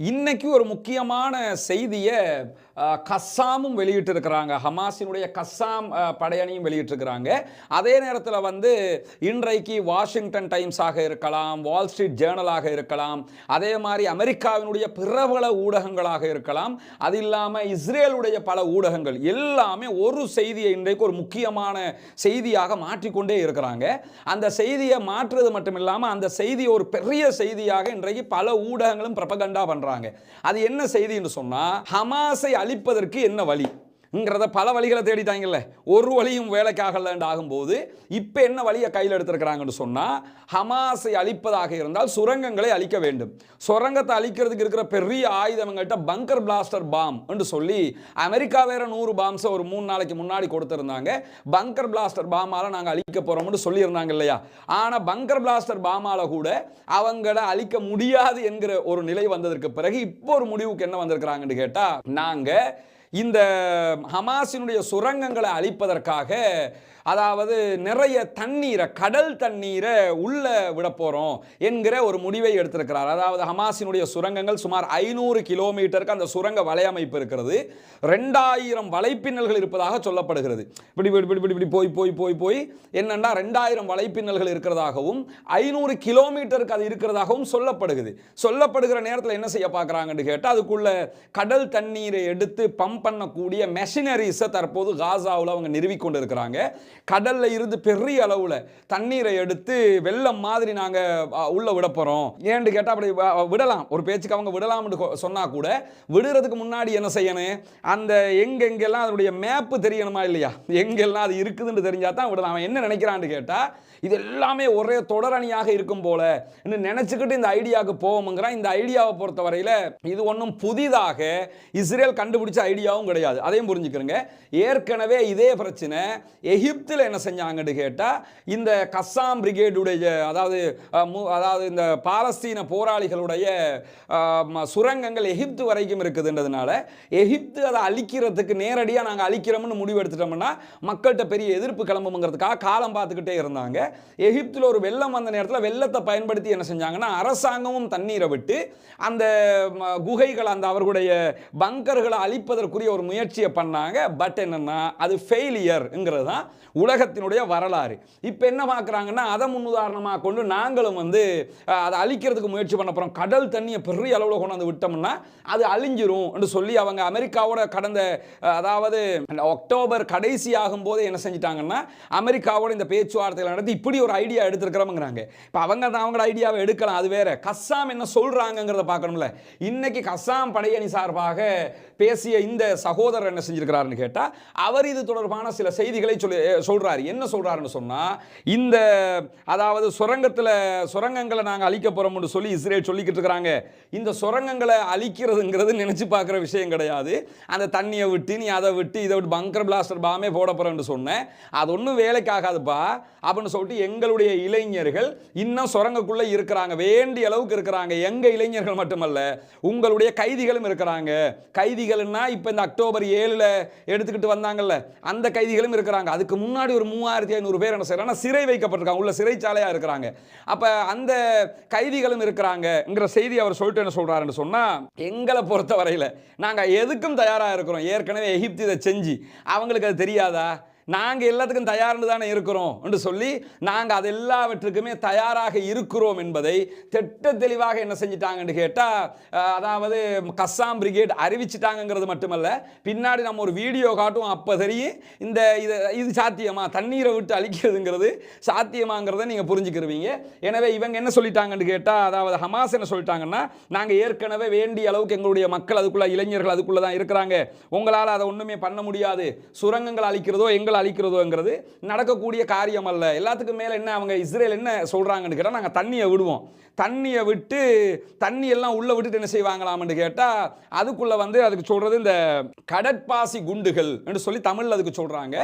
இன்னைக்கு ஒரு முக்கியமான செய்தியை கஸ்ஸாமும் வெளியிட்டிருக்கிறாங்க. ஹமாஸினுடைய கஸ்ஸாம் படையணியும் வெளியிட்டிருக்கிறாங்க. அதே நேரத்தில் வந்து இன்றைக்கு வாஷிங்டன் டைம்ஸாக இருக்கலாம் வால் ஸ்ட்ரீட் ஜேர்னலாக இருக்கலாம் அதே மாதிரி அமெரிக்காவினுடைய பிரபல ஊடகங்களாக இருக்கலாம். அது இல்லாமல் இஸ்ரேலுடைய பல ஊடகங்கள் எல்லாமே ஒரு செய்தியை இன்றைக்கு ஒரு முக்கியமான செய்தியாக மாற்றிக்கொண்டே இருக்கிறாங்க. அந்த செய்தியை மாற்றுறது மட்டும் இல்லாமல் அந்த செய்தி ஒரு பெரிய செய்தியாக இன்றைக்கு பல ஊடகங்களும் பிரபகண்டா பண்ணுறாங்க அது என்ன செய்தின்னு சொன்னால் ஹமாஸை அழிப்பதற்கு என்ன வழி? ங்கிறத பல வழிகளை தேடிட்டாங்கல்ல. ஒரு வழியும் வேலைக்காகலன்னு ஆகும்போது இப்போ என்ன வழியை கையில் எடுத்திருக்கிறாங்கன்னு சொன்னால் ஹமாஸை அழிப்பதாக இருந்தால் சுரங்கங்களை அழிக்க வேண்டும். சுரங்கத்தை அழிக்கிறதுக்கு இருக்கிற பெரிய ஆயுதங்கள்கிட்ட பங்கர் பிளாஸ்டர் பாம் என்று சொல்லி அமெரிக்கா வேற நூறு பாம்ஸை ஒரு மூணு நாளைக்கு முன்னாடி கொடுத்துருந்தாங்க. பங்கர் பிளாஸ்டர் பாமால் நாங்கள் அழிக்க போகிறோம்னு சொல்லியிருந்தாங்க இல்லையா? ஆனால் பங்கர் பிளாஸ்டர் பாமால் கூட அவங்கள அழிக்க முடியாது என்கிற ஒரு நிலை வந்ததற்கு பிறகு இப்போ ஒரு முடிவுக்கு என்ன வந்திருக்கிறாங்கன்னு கேட்டால் நாங்கள் இந்த ஹமாஸினுடைய சுரங்கங்களை அழிப்பதற்காக அதாவது நிறைய தண்ணீரை கடல் தண்ணீரை உள்ளே விட போகிறோம் என்கிற ஒரு முடிவை எடுத்திருக்கிறார். அதாவது ஹமாஸினுடைய சுரங்கங்கள் சுமார் ஐநூறு கிலோமீட்டருக்கு அந்த சுரங்க வலையமைப்பு இருக்கிறது. ரெண்டாயிரம் வலைப்பின்னல்கள் இருப்பதாக சொல்லப்படுகிறது. இப்படி இப்படி இப்படி இப்படி போய் போய் போய் போய் என்னென்னா ரெண்டாயிரம் வலைப்பின்னல்கள் இருக்கிறதாகவும் ஐநூறு கிலோமீட்டருக்கு அது இருக்கிறதாகவும் சொல்லப்படுகிறது. சொல்லப்படுகிற நேரத்தில் என்ன செய்ய பார்க்குறாங்கன்னு கேட்டால் அதுக்குள்ள கடல் தண்ணீரை எடுத்து பம்ப் பண்ணக்கூடிய மெஷினரிஸை தற்போது காசாவில் அவங்க நிறுவிக் கொண்டு இருக்கிறாங்க கடலில் இருந்து பெரிய அளவில் தண்ணீரை எடுத்து வெள்ளம் மாதிரி நாங்கள் உள்ளே விட போகிறோம் ஏன்னு கேட்டால் அப்படி விடலாம். ஒரு பேச்சுக்கு அவங்க விடலாம்னு கொ- கூட விடுறதுக்கு முன்னாடி என்ன செய்யணும்? அந்த எங்கெங்கெல்லாம் அதனுடைய மேப்பு தெரியணுமா இல்லையா? எங்கெல்லாம் அது இருக்குதுன்னு தெரிஞ்சால் தான் விடலாம். அவன் என்ன நினைக்கிறான்னு கேட்டால் இது எல்லாமே ஒரே தொடரணியாக இருக்கும் போல. இன்னும் நினச்சிக்கிட்டு இந்த ஐடியாவுக்கு போவோமுங்கிறான். இந்த ஐடியாவை பொறுத்த வரையில் இது ஒன்றும் புதிதாக இஸ்ரேல் கண்டுபிடிச்ச ஐடியா ஐடியாவும் கிடையாது. அதையும் புரிஞ்சுக்கிறங்க. ஏற்கனவே இதே பிரச்சனை எகிப்தில் என்ன செஞ்சாங்கன்னு கேட்டால் இந்த கஸ்ஸாம் பிரிகேடுடைய அதாவது அதாவது இந்த பாலஸ்தீன போராளிகளுடைய சுரங்கங்கள் எகிப்து வரைக்கும் இருக்குதுன்றதுனால எகிப்து அதை அழிக்கிறதுக்கு நேரடியாக நாங்கள் அழிக்கிறோம்னு முடிவு எடுத்துட்டோம்னா மக்கள்கிட்ட பெரிய எதிர்ப்பு கிளம்புங்கிறதுக்காக காலம் பார்த்துக்கிட்டே இருந்தாங்க. எகிப்தில் ஒரு வெள்ளம் வந்த நேரத்தில் வெள்ளத்தை பயன்படுத்தி என்ன செஞ்சாங்கன்னா அரசாங்கமும் தண்ணீரை விட்டு அந்த குகைகள் அந்த அவர்களுடைய பங்கர்களை அழிப்பதற்கு அழிப்பதற்குரிய ஒரு முயற்சியை பண்ணாங்க. பட் என்னன்னா அது ஃபெயிலியருங்கிறது தான் உலகத்தினுடைய வரலாறு. இப்போ என்ன பார்க்குறாங்கன்னா அதை முன்னுதாரணமாக கொண்டு நாங்களும் வந்து அதை அழிக்கிறதுக்கு முயற்சி பண்ண போகிறோம் கடல் தண்ணியை பெரிய அளவில் கொண்டு வந்து விட்டோம்னா அது அழிஞ்சிரும் என்று சொல்லி அவங்க அமெரிக்காவோட கடந்த அதாவது அக்டோபர் கடைசி ஆகும்போது என்ன செஞ்சிட்டாங்கன்னா அமெரிக்காவோட இந்த பேச்சுவார்த்தைகள் நடத்தி இப்படி ஒரு ஐடியா எடுத்திருக்கிறவங்கிறாங்க இப்போ அவங்க தான் அவங்களோட ஐடியாவை எடுக்கலாம் அது வேற. கஸ்ஸாம் என்ன சொல்றாங்கங்கிறத பார்க்கணும்ல. இன்னைக்கு கஸ்ஸாம் படையணி சார்பாக பேசிய இந்த சகோதரர் என்ன செஞ்சிருக்கிறாருன்னு கேட்டால் அவர் இது தொடர்பான சில செய்திகளை சொல்லி சொல்கிறார் என்ன சொல்கிறாருன்னு சொன்னால் இந்த அதாவது சுரங்கத்தில் சுரங்கங்களை நாங்கள் அழிக்க போகிறோம்னு சொல்லி இஸ்ரேல் சொல்லிக்கிட்டு இருக்கிறாங்க. இந்த சுரங்கங்களை அழிக்கிறதுங்கிறது நினச்சி பார்க்குற விஷயம் கிடையாது. அந்த தண்ணியை விட்டு நீ அதை விட்டு இதை விட்டு பங்கர் பிளாஸ்டர் பாமே போட போகிறேன்னு சொன்னேன். அது ஒன்றும் வேலைக்காகாதுப்பா அப்படின்னு சொல்லிட்டு எங்களுடைய இளைஞர்கள் இன்னும் சுரங்கக்குள்ளே இருக்கிறாங்க. வேண்டிய அளவுக்கு இருக்கிறாங்க. எங்கள் இளைஞர்கள் மட்டுமல்ல உங்களுடைய கைதிகளும் இருக்கிறாங்க. கைதிகள்னா இப்போ இந்த அக்டோபர் ஏழில் எடுத்துக்கிட்டு வந்தாங்கல்ல அந்த கைதிகளும் இருக்கிறாங்க. அதுக்கு முன்னாடி ஒரு மூவாயிரத்தி ஐநூறு பேர் என்ன செய்யறாங்க? சிறை வைக்கப்பட்டிருக்காங்க. உள்ள சிறைச்சாலையாக இருக்கிறாங்க. அப்போ அந்த கைதிகளும் இருக்கிறாங்கங்கிற செய்தி அவர் சொல்லிட்டு என்ன சொல்கிறாருன்னு சொன்னால் எங்களை பொறுத்த வரையில் நாங்கள் எதுக்கும் தயாராக இருக்கிறோம். ஏற்கனவே எகிப்து இதை செஞ்சு. அவங்களுக்கு அது தெரியாதா? நாங்கள் எல்லாத்துக்கும் தயார்னு தானே இருக்கிறோம் என்று சொல்லி நாங்கள் அது எல்லாவற்றுக்குமே தயாராக இருக்கிறோம் என்பதை திட்ட தெளிவாக என்ன செஞ்சிட்டாங்கன்னு கேட்டால் அதாவது கஸ்ஸாம் பிரிகேட் அறிவிச்சிட்டாங்கிறது மட்டுமல்ல பின்னாடி நம்ம ஒரு வீடியோ காட்டும் அப்போ தெரியும் இந்த இது இது சாத்தியமா? தண்ணீரை விட்டு அழிக்கிறதுங்கிறது சாத்தியமாங்கிறத நீங்கள் புரிஞ்சுக்கிருவீங்க. எனவே இவங்க என்ன சொல்லிட்டாங்கன்னு கேட்டால் அதாவது ஹமாஸ் என்ன சொல்லிட்டாங்கன்னா நாங்கள் ஏற்கனவே வேண்டிய அளவுக்கு எங்களுடைய மக்கள் அதுக்குள்ளே இளைஞர்கள் அதுக்குள்ளே தான் இருக்கிறாங்க. உங்களால் அதை ஒன்றுமே பண்ண முடியாது. சுரங்கங்கள் அழிக்கிறதோ எங்கள் அழிக்கிறதோங்கிறது நடக்கக்கூடிய காரியம் அல்ல எல்லாத்துக்கும் மேலே என்ன அவங்க இஸ்ரேல் என்ன சொல்கிறாங்கன்னு கேட்டால் நாங்கள் தண்ணியை விடுவோம். தண்ணியை விட்டு தண்ணி எல்லாம் உள்ளே விட்டுட்டு என்ன செய்வாங்களாம்னு கேட்டால் அதுக்குள்ளே வந்து அதுக்கு சொல்கிறது இந்த கடற்பாசி குண்டுகள் என்று சொல்லி தமிழில் அதுக்கு சொல்கிறாங்க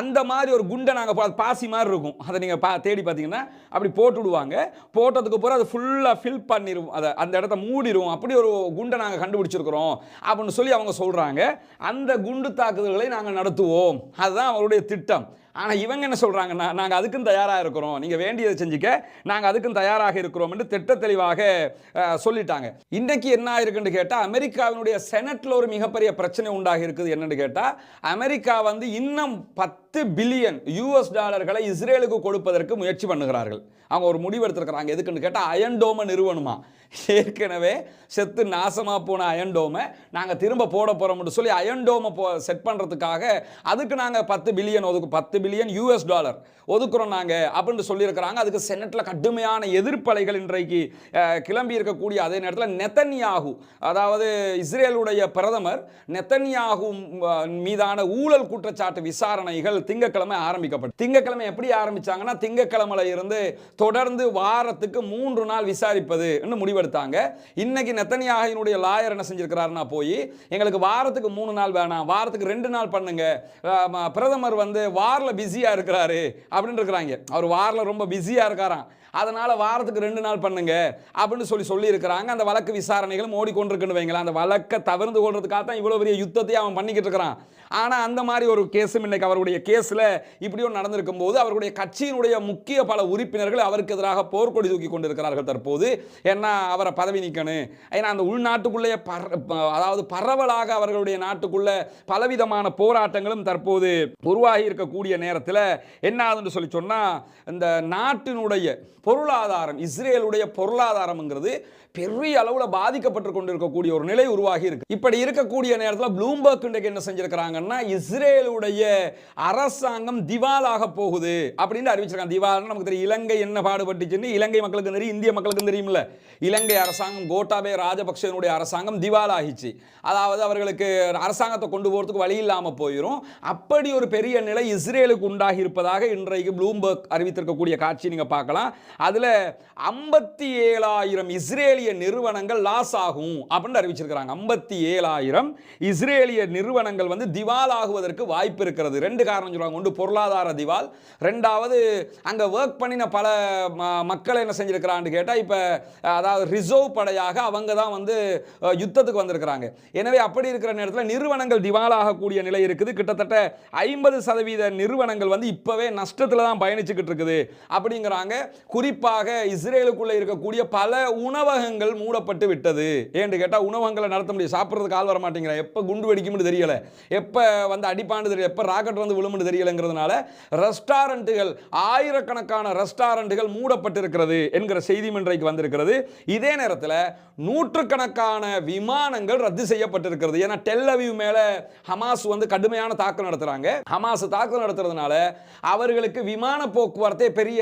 அந்த மாதிரி ஒரு குண்டை நாங்கள் பாசி மாதிரி இருக்கும். அதை நீங்கள் பா தேடி பார்த்தீங்கன்னா அப்படி போட்டு விடுவாங்க. போட்டதுக்கு பிறகு அது ஃபுல்லாக ஃபில் பண்ணிடும் அதை அந்த இடத்த மூடிடும் அப்படி ஒரு குண்டை நாங்கள் கண்டுபிடிச்சிருக்கிறோம் அப்படின்னு சொல்லி அவங்க சொல்கிறாங்க அந்த குண்டு தாக்குதல்களை நாங்கள் நடத்துவோம். அதுதான் அவருடைய திட்டம். ஆனால் இவங்க என்ன சொல்கிறாங்கன்னா நாங்கள் அதுக்கும் தயாராக இருக்கிறோம். நீங்கள் வேண்டியதை செஞ்சுக்க. நாங்கள் அதுக்கும் தயாராக இருக்கிறோம் என்று திட்ட தெளிவாக சொல்லிட்டாங்க. இன்றைக்கு என்ன ஆயிருக்குன்னு கேட்டால் அமெரிக்காவினுடைய செனட்டில் ஒரு மிகப்பெரிய பிரச்சனை உண்டாகி இருக்குது. என்னன்னு கேட்டால் அமெரிக்கா வந்து இன்னும் பத்து பில்லியன் யூஎஸ் டாலர்களை இஸ்ரேலுக்கு கொடுப்பதற்கு முயற்சி பண்ணுகிறார்கள். அவங்க ஒரு முடிவு எடுத்திருக்கிறாங்க. எதுக்குன்னு கேட்டால் அயன்டோம நிறுவனமா. ஏற்கனவே செத்து நாசமாக போன அயன்டோமை நாங்கள் திரும்ப போட போகிறோம்னு சொல்லி அயன்டோமை போ செட் பண்ணுறதுக்காக அதுக்கு நாங்கள் பத்து பில்லியன் ஒதுக்கு பத்து பில்லியன் யூஎஸ் டாலர் ஒதுக்குறோம் நாங்கள் அப்படின்னு சொல்லியிருக்கிறாங்க. அதுக்கு செனட்டில் கடுமையான எதிர்ப்பலைகள் இன்றைக்கு கிளம்பி இருக்கக்கூடிய அதே நேரத்தில் நெத்தன்யாகு அதாவது இஸ்ரேலுடைய பிரதமர் நெத்தன்யாகு மீதான ஊழல் குற்றச்சாட்டு விசாரணைகள் திங்கக்கிழமை ஆரம்பிக்கப்பட்டு திங்கக்கிழமை எப்படி ஆரம்பித்தாங்கன்னா திங்கக்கிழமையில் இருந்து தொடர்ந்து வாரத்துக்கு மூன்று நாள் விசாரிப்பது முடிவெடுத்தாங்க. இன்னைக்கு நெத்தனியாகினுடைய லாயர் என்ன செஞ்சிருக்கிறாருன்னா போய் எங்களுக்கு வாரத்துக்கு மூணு நாள் வேணாம் வாரத்துக்கு ரெண்டு நாள் பண்ணுங்க. பிரதமர் வந்து வாரில் பிஸியா இருக்கிறாரு அப்படின்னு இருக்கிறாங்க அவர் வாரில் ரொம்ப பிஸியா இருக்காராம். அதனால் வாரத்துக்கு ரெண்டு நாள் பண்ணுங்க அப்படின்னு சொல்லி சொல்லியிருக்கிறாங்க. அந்த வழக்கு விசாரணைகளும் ஓடிக்கொண்டிருக்குன்னு வைங்களேன். அந்த வழக்கை தவிர்த்து கொள்றதுக்காக தான் இவ்வளோ பெரிய யுத்தத்தை அவன் பண்ணிக்கிட்டு இருக்கிறான். ஆனால் அந்த மாதிரி ஒரு கேஸும் இன்னைக்கு அவருடைய கேஸில் இப்படியும் நடந்திருக்கும் போது அவருடைய கட்சியினுடைய முக்கிய பல உறுப்பினர்கள் அவருக்கு எதிராக போர்க்கொடி தூக்கி கொண்டிருக்கிறார்கள் தற்போது. ஏன்னா அவரை பதவி நீக்கணும். ஏன்னா அந்த உள்நாட்டுக்குள்ளேயே பர ப- அதாவது பரவலாக அவர்களுடைய நாட்டுக்குள்ள பலவிதமான போராட்டங்களும் தற்போது உருவாகி இருக்கக்கூடிய நேரத்தில் என்ன ஆகுதுன்னு சொல்லி சொன்னால் இந்த நாட்டினுடைய பொருளாதாரம் இஸ்ரேலுடைய பொருளாதாரம்ங்கிறது பெரிய அளவில் பாதிக்கப்பட்டு கொண்டிருக்கக்கூடிய ஒரு நிலை உருவாகி இருக்கு. இப்படி இருக்கக்கூடிய நேரத்தில் ப்ளூம்பர்க் இன்றைக்கு என்ன செஞ்சிருக்கிறாங்கன்னா இஸ்ரேலுடைய அரசாங்கம் திவாலாக போகுது அப்படின்னு அறிவிச்சிருக்காங்க. திவால்னு நமக்கு தெரியும் இலங்கை என்ன பாடுபட்டுச்சுன்னு இலங்கை மக்களுக்கு தெரியும் இந்திய மக்களுக்கு தெரியும்ல. இலங்கை அரசாங்கம் கோட்டாபே ராஜபக்சேனுடைய அரசாங்கம் திவாலாகிச்சு. அதாவது அவர்களுக்கு அரசாங்கத்தை கொண்டு போகிறதுக்கு வழி இல்லாமல் போயிடும் அப்படி ஒரு பெரிய நிலை இஸ்ரேலுக்கு உண்டாகி இருப்பதாக இன்றைக்கு ப்ளூம்பர்க் அறிவித்திருக்கக்கூடிய காட்சி நீங்கள் பார்க்கலாம். அதில் ஐம்பத்தி ஏழாயிரம் இஸ்ரேலிய நிறுவனங்கள் லாஸ் ஆகும் அப்படின்னு அறிவிச்சிருக்கிறாங்க. ஐம்பத்தி ஏழாயிரம் இஸ்ரேலிய நிறுவனங்கள் வந்து திவால் ஆகுவதற்கு வாய்ப்பு இருக்கிறது. ரெண்டு காரணம் சொல்லுவாங்க. ஒன்று பொருளாதார திவால் ரெண்டாவது அங்கே ஒர்க் பண்ணின பல ம- மக்கள் என்ன செஞ்சிருக்கிறான்னு கேட்டால் இப்போ அதாவது ரிசர்வ் படையாக அவங்க தான் வந்து யுத்தத்துக்கு வந்திருக்கிறாங்க. எனவே அப்படி இருக்கிற நேரத்தில் நிறுவனங்கள் திவால் ஆகக்கூடிய நிலை இருக்குது. கிட்டத்தட்ட ஐம்பது சதவீத நிறுவனங்கள் வந்து இப்போவே நஷ்டத்தில் தான் பயணிச்சுக்கிட்டு இருக்குது. அப்படிங்கிறாங்க. குறிப்பாக இஸ்ரேலுக்குள்ளே இருக்கக்கூடிய பல உணவகங்கள் மூடப்பட்டு விட்டது. ஏன்னு கேட்டால் உணவகங்களை நடத்த முடியும். சாப்பிட்றதுக்கு ஆள் வர மாட்டேங்கிறேன் எப்போ குண்டு வெடிக்கும்னு தெரியல. எப்போ வந்து அடிப்பான்னு தெரியல. எப்போ ராக்கெட் வந்து விழுமுன்னு தெரியலங்கிறதுனால ரெஸ்டாரண்ட்டுகள் ஆயிரக்கணக்கான ரெஸ்டாரண்ட்டுகள் மூடப்பட்டிருக்கிறது என்கிற செய்தி இன்றைக்கு வந்திருக்கிறது. இதே நேரத்தில் நூற்றுக்கணக்கான விமானங்கள் ரத்து செய்யப்பட்டிருக்கிறது. ஏன்னா டெல்லவியூ மேலே ஹமாஸ் வந்து கடுமையான தாக்கம் நடத்துகிறாங்க ஹமாஸ் தாக்கம் நடத்துறதுனால அவர்களுக்கு விமான போக்குவரத்தே பெரிய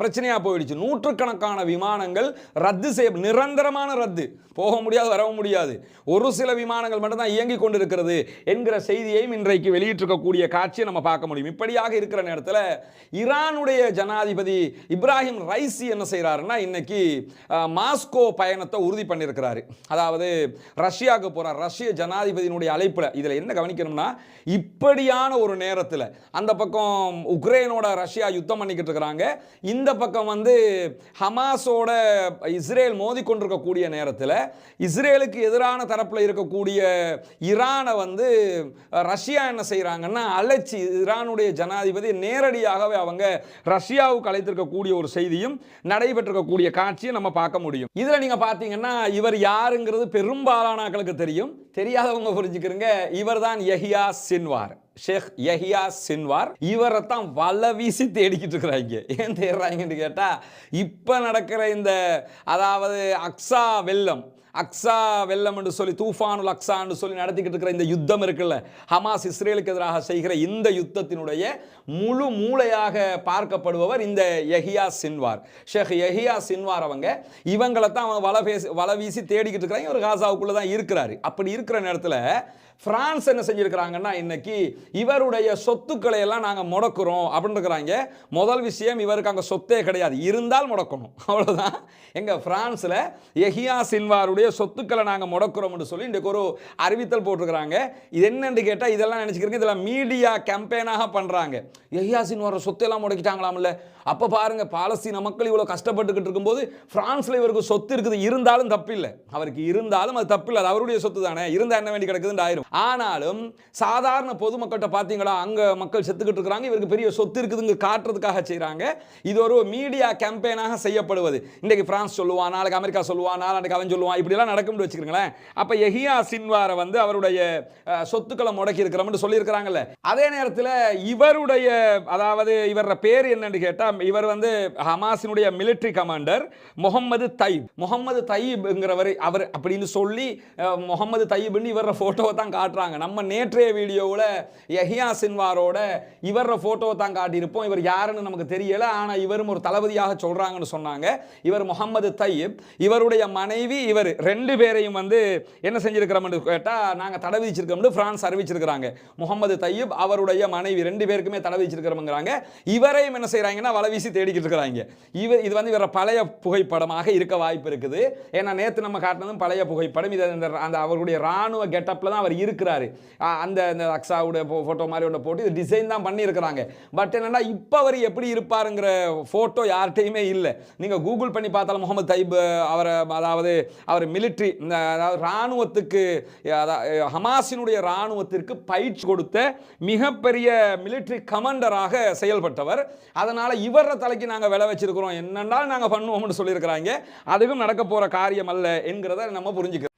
பிரச்சனை பிரச்சனையாக போயிடுச்சு. நூற்றுக்கணக்கான விமானங்கள் ரத்து செய்ய நிரந்தரமான ரத்து. போக முடியாது வரவும் முடியாது. ஒரு சில விமானங்கள் மட்டும்தான் இயங்கி கொண்டிருக்கிறது என்கிற செய்தியையும் இன்றைக்கு வெளியிட்டிருக்கக்கூடிய காட்சியை நம்ம பார்க்க முடியும். இப்படியாக இருக்கிற நேரத்தில் ஈரானுடைய ஜனாதிபதி இப்ராஹிம் ரைசி என்ன செய்கிறாருன்னா இன்னைக்கு மாஸ்கோ பயணத்தை உறுதி பண்ணியிருக்கிறாரு. அதாவது ரஷ்யாவுக்கு போகிறார் ரஷ்ய ஜனாதிபதியினுடைய அழைப்பில். இதில் என்ன கவனிக்கணும்னா இப்படியான ஒரு நேரத்தில் அந்த பக்கம் உக்ரைனோட ரஷ்யா யுத்தம் பண்ணிக்கிட்டு இருக்கிறாங்க. இந்த பக்கம் வந்து ஹமாஸோட இஸ்ரேல் மோதி கொண்டிருக்கக்கூடிய நேரத்தில் இஸ்ரேலுக்கு எதிரான தரப்பில் இருக்கக்கூடிய ஈரானை வந்து ரஷ்யா என்ன செய்கிறாங்கன்னா அழைச்சி ஈரானுடைய ஜனாதிபதி நேரடியாகவே அவங்க ரஷ்யாவுக்கு அழைத்திருக்கக்கூடிய ஒரு செய்தியும் நடைபெற்றிருக்கக்கூடிய காட்சியை நம்ம பார்க்க முடியும். இதில் நீங்கள் பார்த்தீங்கன்னா இவர் யாருங்கிறது பெரும்பாலானாக்களுக்கு தெரியும். தெரியாதவங்க புரிஞ்சுக்கிறீங்க. இவர் தான் Yahya Sinwar. Sheikh Yahya Sinwar இவரை தான் வல வீசி தேடிக்கிட்டு இருக்கிறாங்க ஏன் தேடுறாங்கன்னு கேட்டால் இப்போ நடக்கிற இந்த அதாவது அக்ஸா வெள்ளம் அக்ஸா வெள்ளம் என்று சொல்லி தூஃபானுல் அக்ஸான்னு சொல்லி நடத்திக்கிட்டு இருக்கிற இந்த யுத்தம் இருக்குல்ல ஹமாஸ் இஸ்ரேலுக்கு எதிராக செய்கிற இந்த யுத்தத்தினுடைய முழு மூளையாக பார்க்கப்படுபவர் இந்த Yahya Sinwar. Sheikh Yahya Sinwar அவங்க இவங்களை தான் அவங்க வலை பேசி வலை வீசி தேடிக்கிட்டு இருக்கிறாங்க இவர் காசாவுக்குள்ளே தான் இருக்கிறாரு. அப்படி இருக்கிற நேரத்தில் பிரான்ஸ் என்ன செஞ்சுருக்கிறாங்கன்னா இன்னைக்கு இவருடைய சொத்துக்களை எல்லாம் நாங்கள் முடக்குறோம் அப்படின்னு இருக்கிறாங்க முதல் விஷயம் இவருக்கு அங்கே சொத்தே கிடையாது. இருந்தால் முடக்கணும். அவ்வளோதான் எங்க பிரான்ஸில் எஹியா சின்வாருடைய அவருடைய சொத்துக்களை நாங்கள் முடக்கிறோம் சொல்லி இன்றைக்கு ஒரு அறிவித்தல் போட்டிருக்கிறாங்க. இது என்னன்னு கேட்டால் இதெல்லாம் நினச்சிக்கிறீங்க இதெல்லாம் மீடியா கேம்பெயினாக பண்ணுறாங்க எஹியா வர சொத்தையெல்லாம் முடக்கிட்டாங்களாம்ல? அப்போ பாருங்க பாலஸ்தீன மக்கள் இவ்வளோ கஷ்டப்பட்டுக்கிட்டு இருக்கும்போது பிரான்ஸ்ல இவருக்கு சொத்து இருக்குது இருந்தாலும் தப்பில்லை. அவருக்கு இருந்தாலும் அது தப்பில்லை அது அவருடைய சொத்து தானே. இருந்தா என்ன வேண்டி கிடக்குதுன்னு ஆயிரும். ஆனாலும் சாதாரண பொதுமக்கள்கிட்ட பார்த்தீங்களா அங்க மக்கள் செத்துக்கிட்டு இருக்கிறாங்க இவருக்கு பெரிய சொத்து இருக்குதுங்க காட்டுறதுக்காக செய்கிறாங்க இது ஒரு மீடியா கேம்பெயினாக செய்யப்படுவது. இன்றைக்கு பிரான்ஸ் சொல்லுவான் நாளைக்கு அமெரிக்கா சொல்லுவான் நாளைக்கு அவன் சொல்லுவான் இப்படிலாம் நடக்கும்னு வச்சுக்கிறீங்களேன் அப்போ எஹியா சின்வாரை வந்து அவருடைய சொத்துக்களை முடக்கி இருக்கிறோம்னு சொல்லியிருக்கிறாங்கல்ல. அதே நேரத்தில் இவருடைய அதாவது இவர பேர் என்னன்னு கேட்டால் இவர் வந்து ஹமாஸினுடைய military commander Mohammed Deif. Mohammed தைப்ங்கிறவர் அவர் அப்படின்னு சொல்லி முகமது தைப்னு இவர ஃபோட்டோவை தான் காட்டுறாங்க. நம்ம நேற்றைய வீடியோவில் எஹியா சின்வாரோட இவர ஃபோட்டோவை தான் காட்டியிருப்போம். இவர் யாருன்னு நமக்கு தெரியல. ஆனால் இவரும் ஒரு தளபதியாக சொல்கிறாங்கன்னு சொன்னாங்க. இவர் முகமது தையப் இவருடைய மனைவி இவர் ரெண்டு பேரையும் வந்து என்ன செஞ்சிருக்கிறோம்னு கேட்டால் நாங்கள் தடை விதிச்சிருக்கோம்னு ஃப்ரான்ஸ் அறிவிச்சிருக்கிறாங்க. முகமது தையப் அவருடைய மனைவி ரெண்டு பேருக்குமே தடை விதிச்சிருக்கிறோம்ங்கிறாங்க. இவரையும் என்ன செய்கிறாங்கன்னா வலை வீசி தேடிக்கிட்டு இருக்கிறாங்க. இவர் இது வந்து இவர பழைய புகைப்படமாக இருக்க வாய்ப்பு இருக்குது. ஏன்னா நேற்று நம்ம காட்டினதும் பழைய புகைப்படம். இது அந்த அந்த அவருடைய ராணுவ கெட்டப்பில் தான் அவர் இருக்கிறாரு. அந்த அந்த அக்ஸாவுடைய ஃபோட்டோ மாதிரி ஒன்று போட்டு இது டிசைன் தான் பண்ணியிருக்கிறாங்க. பட் என்னென்னா இப்போ அவர் எப்படி இருப்பாருங்கிற ஃபோட்டோ யார்கிட்டையுமே இல்லை. நீங்கள் கூகுள் பண்ணி பார்த்தாலும் முகமது தைப் அவரை அதாவது அவர் மிலிட்ரி அதாவது இராணுவத்துக்கு ஹமாஸினுடைய இராணுவத்திற்கு பயிற்சி கொடுத்த மிகப்பெரிய மிலிட்ரி கமாண்டராக செயல்பட்டவர். அதனால் இவர தலைக்கு நாங்கள் விலை வச்சிருக்கிறோம். என்னென்னால் நாங்கள் பண்ணுவோம்னு சொல்லியிருக்கிறாங்க. அதுவும் நடக்க போகிற காரியம் அல்ல என்கிறத நம்ம புரிஞ்சுக்கிறோம்.